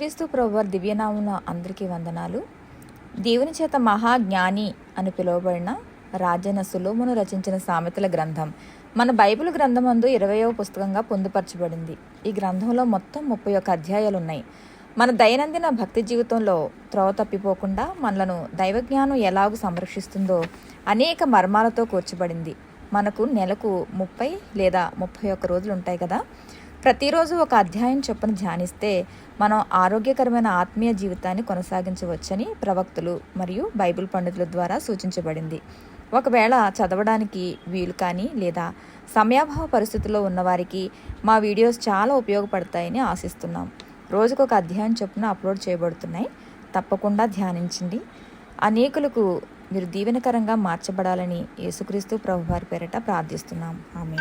క్రీస్తు ప్రభువారి దివ్యనామున అందరికీ వందనాలు. దేవుని చేత మహాజ్ఞాని అని పిలువబడిన రాజన సులోమును రచించిన సామెతల గ్రంథం మన బైబిల్ గ్రంథం అందు ఇరవయవ పుస్తకంగా పొందుపరచబడింది. ఈ గ్రంథంలో మొత్తం ముప్పై ఒక్క అధ్యాయాలు ఉన్నాయి మన దైనందిన భక్తి జీవితంలో త్రోవ తప్పిపోకుండా మనలను దైవజ్ఞానం ఎలాగూ సంరక్షిస్తుందో అనేక మర్మాలతో కూర్చబడింది. మనకు నెలకు ముప్పై లేదా ముప్పై ఒక్క రోజులు ఉంటాయి కదా. ప్రతిరోజు ఒక అధ్యాయం చొప్పున ధ్యానిస్తే మనం ఆరోగ్యకరమైన ఆత్మీయ జీవితాన్ని కొనసాగించవచ్చని ప్రవక్తలు మరియు బైబిల్ పండితుల ద్వారా సూచించబడింది. ఒకవేళ చదవడానికి వీలు కానీ లేదా సమయాభావ పరిస్థితుల్లో ఉన్నవారికి మా వీడియోస్ చాలా ఉపయోగపడతాయని ఆశిస్తున్నాం. రోజుకు ఒక అధ్యాయం చొప్పున అప్లోడ్ చేయబడుతున్నాయి. తప్పకుండా ధ్యానించండి. అనేకులకు మీరు దీవెనకరంగా మార్చబడాలని యేసుక్రీస్తు ప్రభువారి పేరిట ప్రార్థిస్తున్నాం. ఆమె